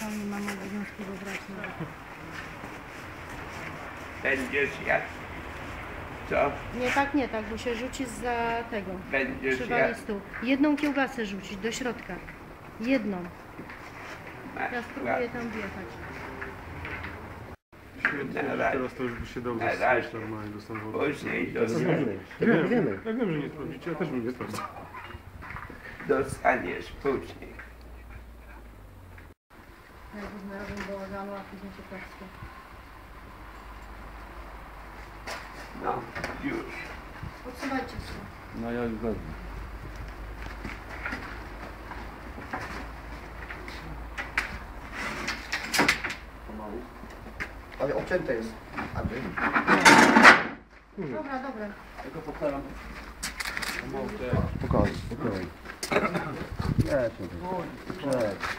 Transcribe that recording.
Cały nie mam obowiązku go brać. no. Będziesz jadł. Co? Nie, tak nie, tak, bo się rzuci za tego. Będziesz Przywali jadł. stół. Jedną kiełbasę rzucić do środka. Jedną. Ja spróbuję tam wjechać. Na. Teraz to już by się dało Na zastrzelić normalnie do samochodu. Później dostaniesz, wiem, wiem. Ja wiem, że nie sprawdzicie, ja też bym nie sprawdził. dostaniesz później. Najpierw narobię bałaganu, a później się patrzcie. No, już. Odsuwajcie się. No ja już wezmę. Pomału. Ale obcięte jest. Aby. Dobra, dobra. Tylko postaram. Spokojnie, spokojnie. Nie, człowiek. Cześć.